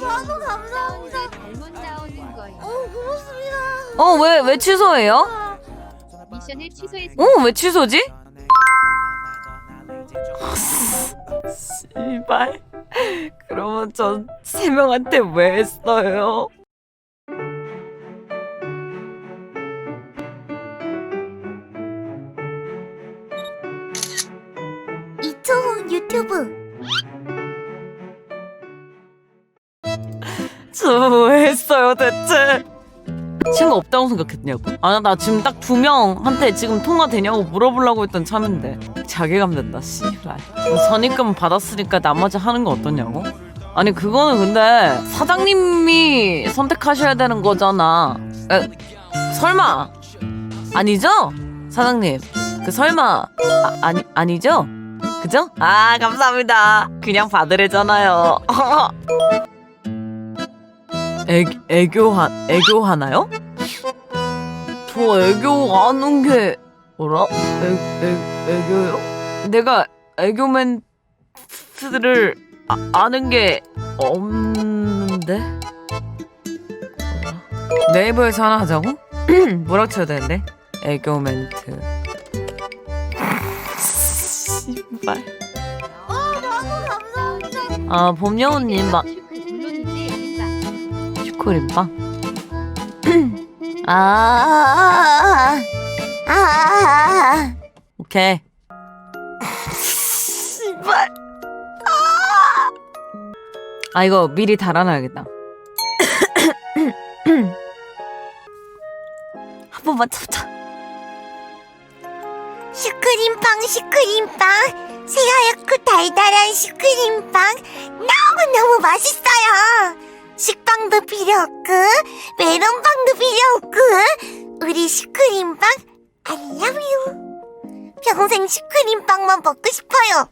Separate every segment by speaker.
Speaker 1: 만원 감사합니다.
Speaker 2: 잘못 나오는 거예요.
Speaker 1: 어 고맙습니다.
Speaker 3: 어, 왜, 왜 취소해요?
Speaker 2: 미션을 취소했습니다.
Speaker 3: 어, 왜 취소지? 씨발. 그러면 전 세 명한테 왜 했어요?
Speaker 1: 이초훈 유튜브.
Speaker 3: 왜 했어요, 대체? 친구 없다고 생각했냐고? 아나 나 지금 딱 두 명한테 지금 통화 되냐고 물어보려고 했던 참인데 자괴감 된다 씨발 선입금 받았으니까 나머지 하는 거 어떠냐고? 아니 그거는 근데 사장님이 선택하셔야 되는 거잖아 에, 설마 아니죠? 사장님 그 설마 아, 아니 아니죠? 그죠? 아 감사합니다 그냥 받으래잖아요 애, 애교 하, 애교 하나요? 저 애교 아는 게 뭐라? 애, 애, 애교요? 내가 애교 멘트를 아, 아는 게 없는데? 뭐라? 네이버에서 하나 하자고? 뭐라 쳐야 되는데? 애교 멘트 씨발. 아 봄여우님 마, 슈크림빵
Speaker 1: 아, 아, 아, 아.
Speaker 3: 오케이. 씨발. 아 이거 미리 달아놔야겠다. 한 번만 참자.
Speaker 1: 슈크림빵 슈크림빵 새하얗고 달달한 슈크림빵 너무 너무 맛있어요 식빵도 필요 없고 메론빵도 필요 없고 우리 슈크림빵 you 평생 슈크림빵만 먹고 싶어요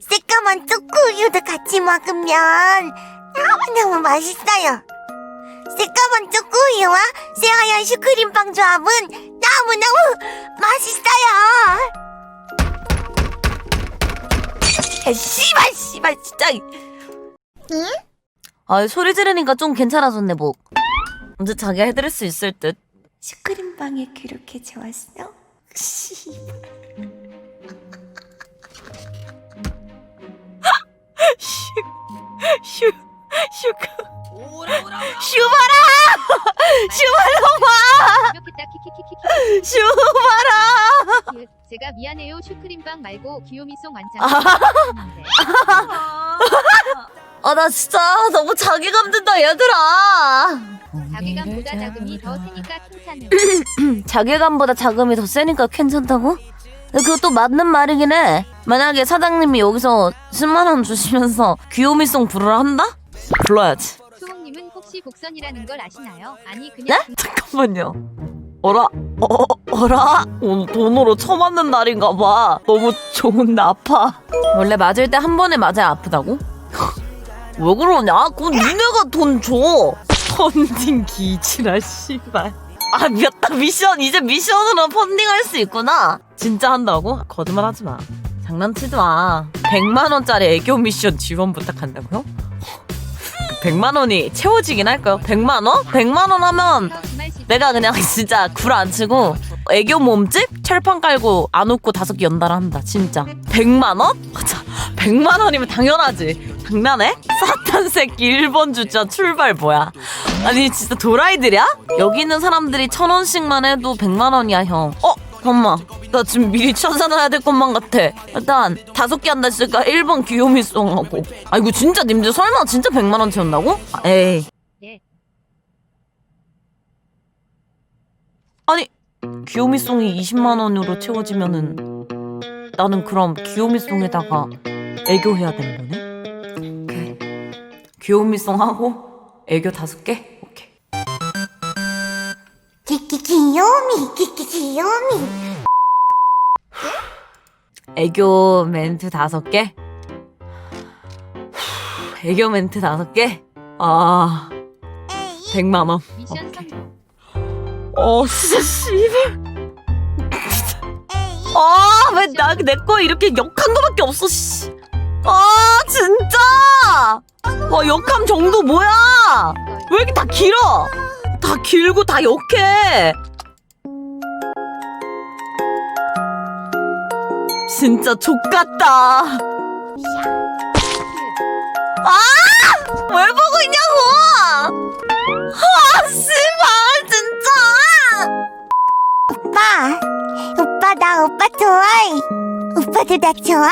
Speaker 1: 새까만 초코우유도 같이 먹으면 너무너무 맛있어요 새까만 초코우유와 새하얀 슈크림빵 조합은 너무너무 맛있어요.
Speaker 3: 야, 씨발 씨발 진짜.
Speaker 1: 응?
Speaker 3: 아 소리 지르니까 좀 괜찮아졌네 목. 언제 자기 해드릴 수 있을 듯.
Speaker 1: 슈크림빵이 그렇게 좋았어?
Speaker 3: 슈 슈크. 슈바라
Speaker 2: 완벽했다 키키키키키.
Speaker 3: 슈바라.
Speaker 2: 그, 제가 미안해요 슈크림빵 말고 귀요미송. 했는데.
Speaker 3: 아 나 진짜 너무 자괴감 든다 얘들아.
Speaker 2: 자괴감보다 자금이 더 세니까 칭찬을.
Speaker 3: 자괴감보다 자금이 더 세니까 괜찮다고? 근데 그것도 맞는 말이긴 해. 만약에 사장님이 여기서 10만 원 주시면서 귀요미송 부르라 한다? 불러야지.
Speaker 2: 수홍님은 혹시 복선이라는 걸 아시나요? 아니 그냥
Speaker 3: 네? 잠깐만요. 어라? 어, 어라? 오늘 돈으로 쳐맞는 날인가 봐. 너무 좋은데 아파. 원래 맞을 때 한 번에 맞아야 아프다고? 왜 그러냐? 그건 니네가 돈 줘. 펀딩 기지라 씨발. 아 미웠다 미션 이제 미션으로 펀딩할 수 있구나. 진짜 한다고? 거짓말 하지 마. 장난치지 마. 100만 원짜리 애교 미션 지원 부탁한다고요? 100만 원이 채워지긴 할까요? 100만 원? 100만 원 하면 내가 그냥 진짜 굴 안 치고 애교 몸집 철판 깔고 안 웃고 다섯 개 연달아 한다 진짜 100만 원? 맞아 100만 원이면 당연하지 장난해? 사탄 새끼 1번 주자 출발 뭐야 아니 진짜 도라이들이야? 여기 있는 사람들이 천 원씩만 해도 100만 원이야 형 어? 잠깐만 나 지금 미리 찾아놔야 될 것만 같아 일단 다섯 개 한다 했으니까 1번 귀요미송 하고 아 이거 진짜 님들 설마 진짜 100만 원 채운다고? 아, 에이
Speaker 2: 예.
Speaker 3: 아니 귀요미송이 20만 원으로 채워지면은 나는 그럼 귀요미송에다가 애교해야 되는 거네? 귀요미송 하고 애교 다섯 개? 오케이
Speaker 1: 키키 귀요미 키키 귀요미
Speaker 3: 애교 멘트 다섯 개? 애교 멘트 다섯 개? 아
Speaker 1: 에이
Speaker 3: 100만 원
Speaker 2: 미션
Speaker 3: 오케이.
Speaker 2: 성공.
Speaker 3: 어 진짜 씨발
Speaker 1: 에이
Speaker 3: 아 왜 나 내 거 이렇게 역한 거밖에 없어 씨. 아 진짜 와 역함 정도 뭐야? 왜 이렇게 다 길어? 다 길고 다 역해. 진짜 족같다. 왜 보고 있냐고! 아, 씨발, 진짜!
Speaker 1: 오빠, 오빠 나 오빠 좋아해. 오빠도 나 좋아?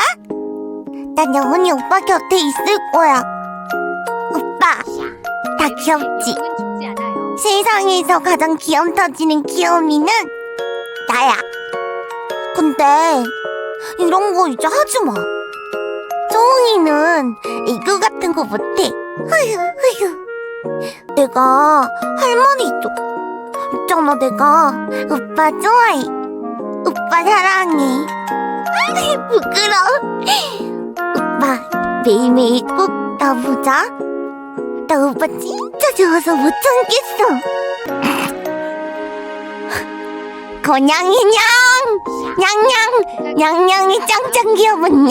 Speaker 1: 난 영원히 오빠 곁에 있을 거야. 오빠, 다 귀엽지? 세상에서 가장 귀염 터지는 귀요미는 나야. 근데 이런 거 이제 하지 마. 소홍이는 애교 같은 거 못해. 흐휴 흐휴. 내가 할 말이 있어. 있잖아 내가 오빠 좋아해. 오빠 사랑해. 부끄러워. 오빠 매일매일 꼭 나 보자. 나 오빠 진짜 좋아서 못 참겠어. 고냥이냥! 냥냥! 냥냥이 짱짱 귀여운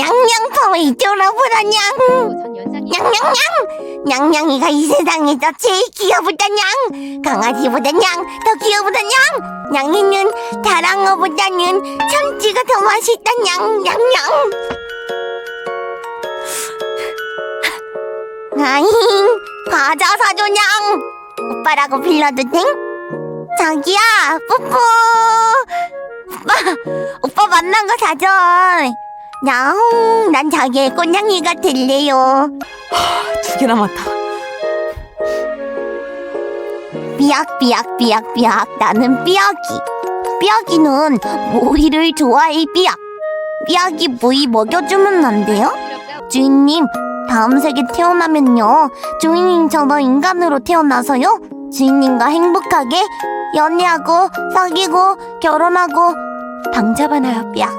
Speaker 1: 돌아보라냥
Speaker 2: 전 연상이
Speaker 1: 냥냥냥 냥냥이가 이 세상에서 제일 귀여보다 냥! 강아지보다 냥 더 귀여보다 냥! 냥이는 다랑어보다는 참치가 더 맛있다 냥! 냥냥! 아잉 과자 사줘 냥. 오빠라고 불러도 돼? 자기야 뽀뽀. 오빠 오빠 만난 거 사줘. 야옹 난 자기의 꽃냥이가 될래요.
Speaker 3: 두개 남았다.
Speaker 1: 삐약삐약삐약삐약. 나는 삐약이. 삐약이는 모이를 좋아해 삐약. 삐약이 모이 먹여주면 안 돼요? 주인님 다음 세계 태어나면요 주인님처럼 인간으로 태어나서요 주인님과 행복하게 연애하고 사귀고 결혼하고 방 잡아놔요 삐약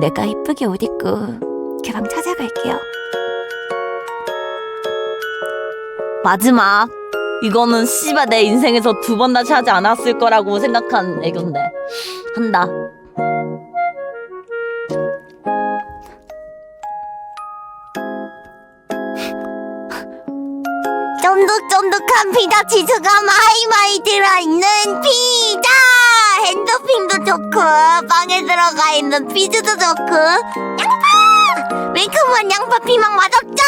Speaker 1: 내가 이쁘게 옷 입고 걔방 찾아갈게요
Speaker 3: 마지막. 이거는 씨발 내 인생에서 두 번 다시 하지 않았을 거라고 생각한 애교인데. 한다.
Speaker 1: 피자 치즈가 마이마이 들어있는 피자! 핸드핑도 좋고 빵에 들어가 있는 피즈도 좋고. 양파! 매콤한 양파 피망 맛없죠?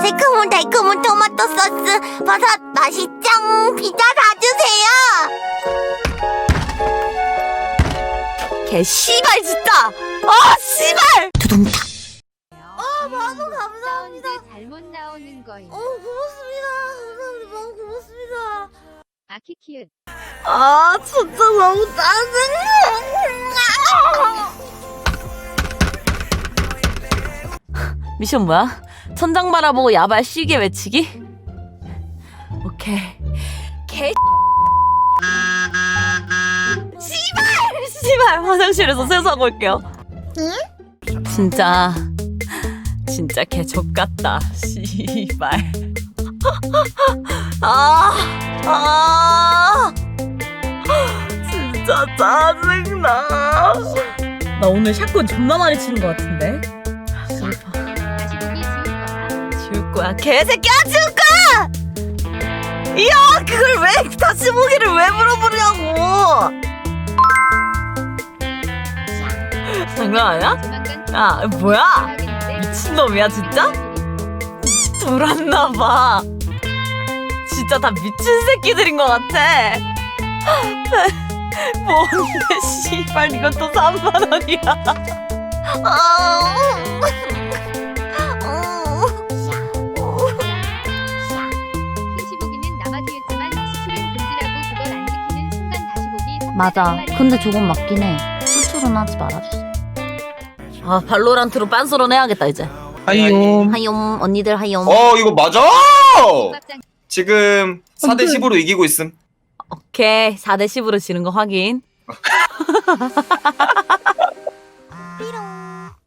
Speaker 1: 새콤한 달콤한 토마토 소스 버섯 맛있죠? 피자 사주세요!
Speaker 3: 개 씨발 진짜. 아 씨발.
Speaker 1: 두둥탁
Speaker 2: 아, 너무 감사합니다. 잘못 나오는 거예요.
Speaker 1: 고맙습니다 감사합니다 너무 고맙습니다
Speaker 2: 아키키읒.
Speaker 3: 아 진짜 너무 짜증나. 미션 뭐야? 천장 바라보고 야발 시계 외치기? 오케이. 개. 씨발! 씨발! 화장실에서 세수하고 올게요. 진짜 진짜 개 족 같다. 씨발. 아, 아, 진짜 짜증나. 나 오늘 샷건 존나 많이 치는 것 같은데.
Speaker 2: 지울 거야.
Speaker 3: 개새끼야, 지울 거야! 이야, 그걸 왜, 다시 보기를 왜 물어보냐고! 장난 아니야? 야, 뭐야? 미친놈이야, 진짜? 돌았나봐. 진짜 다 미친 새끼들인 것 같아. 뭔데, 씨발, 이건 또 3만 원이야. 아,
Speaker 2: 다시 보기는 남아지었지만 수출은 금지라고 그걸 안 지키는 순간 다시 보기.
Speaker 3: 맞아. 근데 저건 맞긴 해. 수출은 하지 말아주세요. 아, 발로란트로 빤스런 해야겠다, 이제.
Speaker 4: 하이옴.
Speaker 3: 하욤, 언니들 하욤.
Speaker 4: 어 이거 맞아? 지금 4대 10으로 이기고 있음.
Speaker 3: 오케이. 4대 10으로 지는 거 확인.